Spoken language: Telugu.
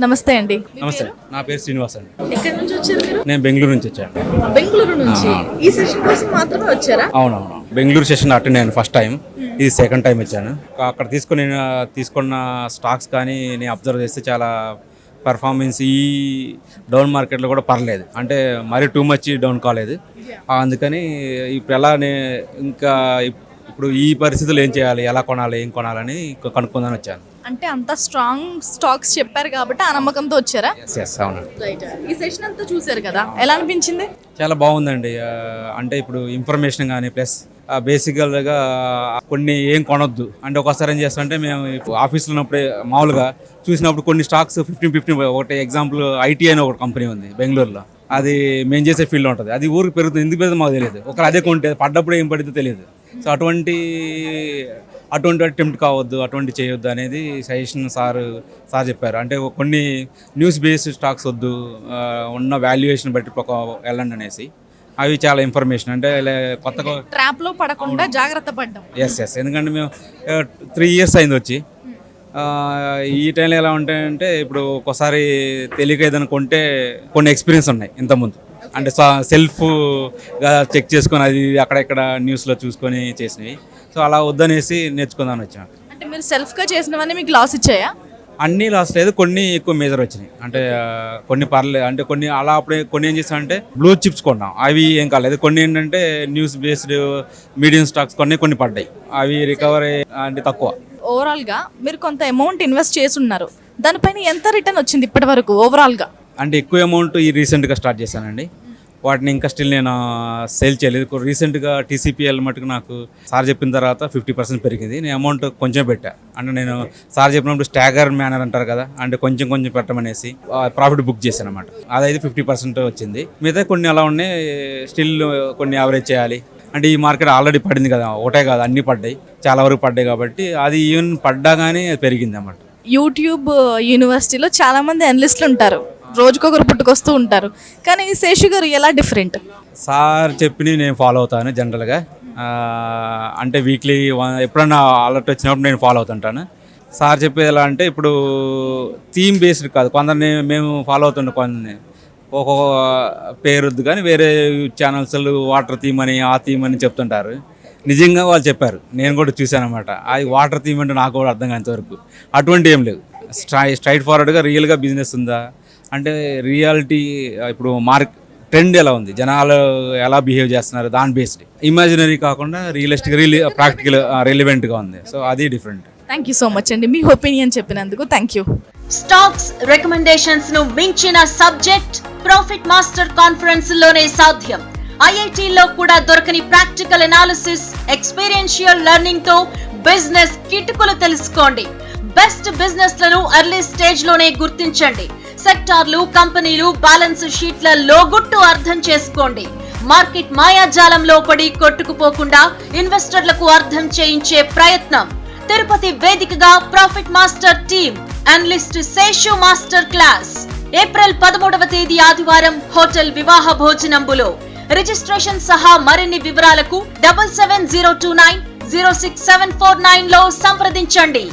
నమస్తే అండి. నమస్తే? నా పేరు శ్రీనివాస్ అండి. ఎక్కడి నుంచి వచ్చారు మీరు? నేను బెంగళూరు నుంచి వచ్చాను. బెంగళూరు నుంచి. ఈ సెషన్ కోసం మాత్రమే వచ్చారా? అవునవును. బెంగళూరు సెషన్ అటెండ్ అయ్యాను ఫస్ట్ టైం ఇది సెకండ్ టైం వచ్చాను. అక్కడ తీసుకుని నేను తీసుకున్న స్టాక్స్ కానీ నేను అబ్జర్వ్ చేస్తే చాలా పర్ఫార్మెన్స్ ఈ డౌన్ మార్కెట్లో కూడా పర్లేదు. అంటే మరీ టూ మచ్ డౌన్ కాలేదు. అందుకని ఇప్పుడు ఎలా ఇంకా ఇప్- ఇప్పుడు ఈ పరిస్థితుల్లో ఏం చేయాలి? ఎలా కొనాలి? ఏం కొనాలని కనుక్కుందని వచ్చాను. అంటే అంత స్ట్రాంగ్ స్టాక్స్ చెప్పారు కాబట్టి ఆ నమ్మకంతో వచ్చారా? అవును. రైట్ ఈ సెషన్ అంతా చూసారు కదా. ఎలా అనిపించింది? చాలా బాగుందండి. ఆ, అంటే ఇప్పుడు ఇన్ఫర్మేషన్ కానీ ప్లస్ బేసికల్గా కొన్ని ఏం కొనొద్దు. అంటే ఒకసారి ఏం చేస్తామంటే మేము ఇప్పుడు ఆఫీస్లో ఉన్నప్పుడే మామూలుగా చూసినప్పుడు కొన్ని స్టాక్స్ ఫిఫ్టీన్ ఫిఫ్టీన్ ఒకటి ఎగ్జాంపుల్ ఐటీ అని ఒక కంపెనీ ఉంది బెంగళూరులో. అది మేము చేసే ఫీల్డ్ ఉంటుంది. అది ఊరికి పెరుగుతుంది. ఎందుకు పెరుగుతుంది మాకు తెలియదు. ఒకరు అదే కొంటే పడ్డప్పుడు ఏం పడితే తెలియదు. సో అటువంటి అటువంటి అటెంప్ట్ కావద్దు అటువంటి చేయొద్దు అనేది సజెషన్ సార్ సార్ చెప్పారు. అంటే కొన్ని న్యూస్ బేస్డ్ స్టాక్స్ వద్దు ఉన్న వాల్యుయేషన్ బట్టి ఒక వెళ్ళండి అనేసి. అవి చాలా ఇన్ఫర్మేషన్ అంటే లే- కొత్తగా ట్రాప్లో పడకుండా జాగ్రత్త పడ్డాం. ఎస్ ఎస్ ఎందుకంటే మేము త్రీ ఇయర్స్ అయింది వచ్చి. ఈ టైంలో ఎలా ఉంటాయంటే ఇప్పుడు ఒక్కోసారి తెలియక ఏదైనా కొంటే కొన్ని ఎక్స్పీరియన్స్ ఉన్నాయి ఇంతకుముందు. అంటే సెల్ఫ్గా చెక్ చేసుకొని అది అక్కడెక్కడ న్యూస్లో చూసుకొని చేసినవి. సో అలా వద్దనేసి నేర్చుకుందామని వచ్చాను. అంటే మీరు సెల్ఫ్గా చేసినవన్నీ మీకు లాస్ ఇచ్చాయా? అన్నీ లాస్ట్ లేదు కొన్ని ఎక్కువ మేజర్ వచ్చినాయి. అంటే కొన్ని పర్లేదు అంటే కొన్ని అలా అప్పుడే కొన్ని ఏం చేస్తామంటే బ్లూ చిప్స్ కొన్నాం. అవి ఏం కాలేదు. కొన్ని ఏంటంటే న్యూస్ బేస్డ్ మీడియం స్టాక్స్ కొన్ని కొన్ని పడ్డాయి. అవి రికవరీ అంటే తక్కువ. ఓవరాల్గా మీరు కొంత అమౌంట్ ఇన్వెస్ట్ చేసి ఉన్నారు. దానిపైన ఎంత రిటర్న్ వచ్చింది ఇప్పటి వరకు ఓవరాల్గా అంటే ఎక్కువ అమౌంట్ ఈ రీసెంట్గా స్టార్ట్ చేశానండి. వాటిని ఇంకా స్టిల్ నేను సేల్ చేయలేదు. రీసెంట్గా టీసీపీఎల్ మటుకు నాకు సార్ చెప్పిన తర్వాత ఫిఫ్టీ పర్సెంట్ పెరిగింది. నేను అమౌంట్ కొంచెం పెట్టా. అంటే నేను సార్ చెప్పినప్పుడు స్టాగర్ మేనర్ అంటారు కదా అంటే కొంచెం కొంచెం పెట్టమనేసి ప్రాఫిట్ బుక్ చేశాను అనమాట అదైతే ఫిఫ్టీ పర్సెంట్ వచ్చింది. మిగతా కొన్ని అలా ఉన్నాయి స్టిల్ కొన్ని యావరేజ్ చేయాలి. అంటే ఈ మార్కెట్ ఆల్రెడీ పడింది కదా ఒకటే కాదు అన్నీ పడ్డాయి. చాలా వరకు పడ్డాయి కాబట్టి అది ఈవెన్ పడ్డా కానీ అది పెరిగింది అన్నమాట. యూట్యూబ్ యూనివర్సిటీలో చాలామంది అనలిస్టులు ఉంటారు. రోజుకొకరు పుట్టుకొస్తూ ఉంటారు. కానీ శేషు గారు ఎలా డిఫరెంట్ సార్ చెప్పినవి నేను ఫాలో అవుతాను జనరల్గా అంటే వీక్లీ ఎప్పుడన్నా అలర్ట్ వచ్చినప్పుడు నేను ఫాలో అవుతుంటాను. సార్ చెప్పేది ఎలా అంటే ఇప్పుడు థీమ్ బేస్డ్ కాదు. కొందరిని మేము ఫాలో అవుతుండే కొందరిని. ఒక్కొక్క పేరుద్దు కానీ వేరే ఛానల్స్ వాటర్ థీమ్ అని ఆ థీమ్ అని చెప్తుంటారు. నిజంగా వాళ్ళు చెప్పారు. నేను కూడా చూశాను అనమాట అది వాటర్ థీమ్ అంటే నాకు కూడా అర్థం కాంతవరకు అటువంటి ఏం లేవు స్ట్రై స్ట్రైట్ ఫార్వర్డ్గా రియల్గా బిజినెస్ ఉందా? అంటే రియాలిటీ ఇప్పుడు మార్క్ ట్రెండ్ ఎలా ఉంది? జనాలు ఎలా బిహేవ్ చేస్తున్నారు? దాని బేస్డ్. ఇమాజినరీ కాకుండా రియలిస్టిక్ రియల్ ప్రాక్టికల్ రిలివెంట్గా ఉంది. సో అది different. Thank you so much అండి. మీ ఒపీనియన్ చెప్పినందుకు థ్యాంక్ యూ స్టాక్స్ రికమెండేషన్స్ను మించిన సబ్జెక్ట్ ప్రాఫిట్ మాస్టర్ కాన్ఫరెన్స్లోనే సాధ్యం. ఐఐటిలో కూడా దొరకని ప్రాక్టికల్ అనాలిసిస్ ఎక్స్పీరియన్షియల్ లెర్నింగ్తో బిజినెస్ కిటుకులు తెలుసుకోండి. బెస్ట్ బిజినెస్లను ఎర్లీ స్టేజ్లోనే గుర్తించండి. సెక్టార్లు కంపెనీలు బ్యాలెన్స్ షీట్ల లోగుట్టు అర్థం చేసుకోండి. మార్కెట్ మాయాజాలంలో పడి కొట్టుకుపోకుండా ఇన్వెస్టర్లకు అర్థం చేయించే ప్రయత్నం. తిరుపతి వేదికగా profit master team analyst Seshu master class. April పదమూడవ తేదీ ఆదివారం హోటల్ వివాహ భోజనంబులో. రిజిస్ట్రేషన్ సహా మరిన్ని వివరాలకు double seven zero two nine zero six seven four నైన్లో సంప్రదించండి.